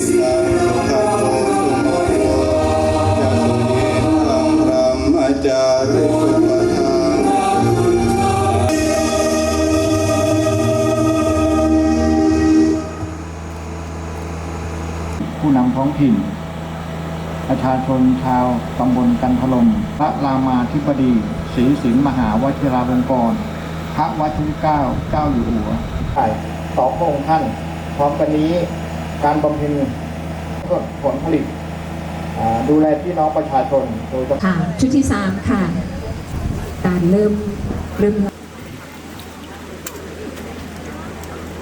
ผู้นำท้องถิ่น ประชาชนชาวตำบลกันพลมพระรามาธิบดีศรีสินมหาวชิราลงกรณพระวัชิรเก้าเจ้าอยู่หัวต่อพระองค์ท่าน พร้อมกันนี้ การบำเพ็ญผลผลิตอ่าดูแลพี่น้องประชาชนโดยเฉพาะค่ะชุดที่สามค่ะ การเริ่มเริ่ม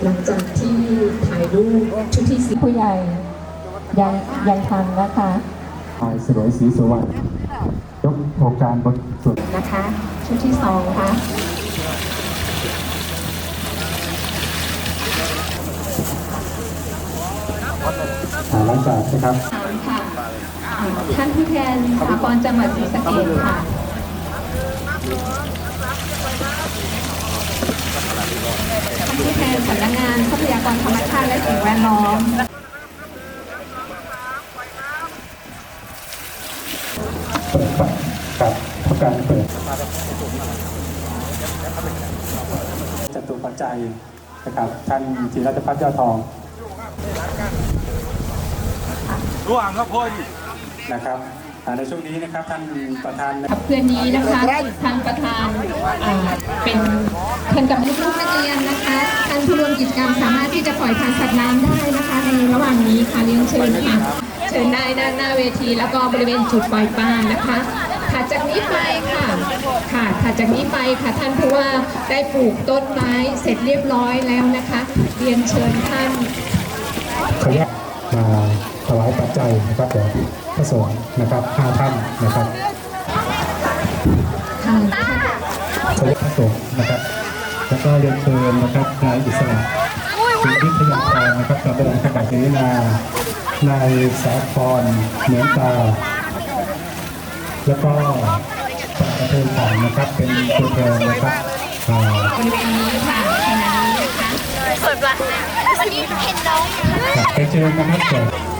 หลังจากที่ถ่ายรูปชุดที่สี่ผู้ใหญ่ยังยังทันนะคะนายสรวยศรีสุวรรณยกโครงการบนสุดนะคะ ชุดที่สองค่ะ อ่าหลังจากนะครับสามค่ะอ่าท่านผู้แทนสากลจังหวัดศรีสะเกษค่ะท่านผู้แทนสำนักงานทรัพยากรธรรมชาติและสิ่งแวดล้อมเปิดปะครับทำการเปิดจตุปัจจัยนะครับท่านจิรัตพัฒน์ยอดทอง ร่วงครับพ่นนะครับอ่าในช่วงนี้นะครับท่านประธานขับเคลื่อนนี้นะคะทางประธานอ่าเป็นท่านกับลูกๆนักเรียนนะคะท่านผู้ร่วมกิจกรรมสามารถที่จะปล่อยทานสัตว์น้ำได้นะคะในระหว่างนี้ค่ะเรียนเชิญค่ะเชิญได้ด้านหน้าเวที แล้วก็บริเวณจุดปล่อยปลานะคะถัดจากนี้ไปค่ะค่ะถัดจากนี้ไปค่ะท่านผู้ว่าได้ปลูกต้นไม้เสร็จเรียบร้อยแล้วนะคะ เรียนเชิญท่านขออนุญาตมา ถวายปัจจัยนะครับแด่พระสงฆ์นะครับห้าท่านนะครับค่ะขออนุญาตพระสงฆ์นะครับ แล้วก็เรียนเชิญนะครับนายอิสระคุณวิทยาพรนะครับกับประธานขณะนี้นานายสาครเหมือนตา แล้วก็ปาระเทยต่างนะครับเป็นตัวแทนนะครับอ่าบริเวณนี้ค่ะขณะนี้นะคะครับไปเชิญนะครับ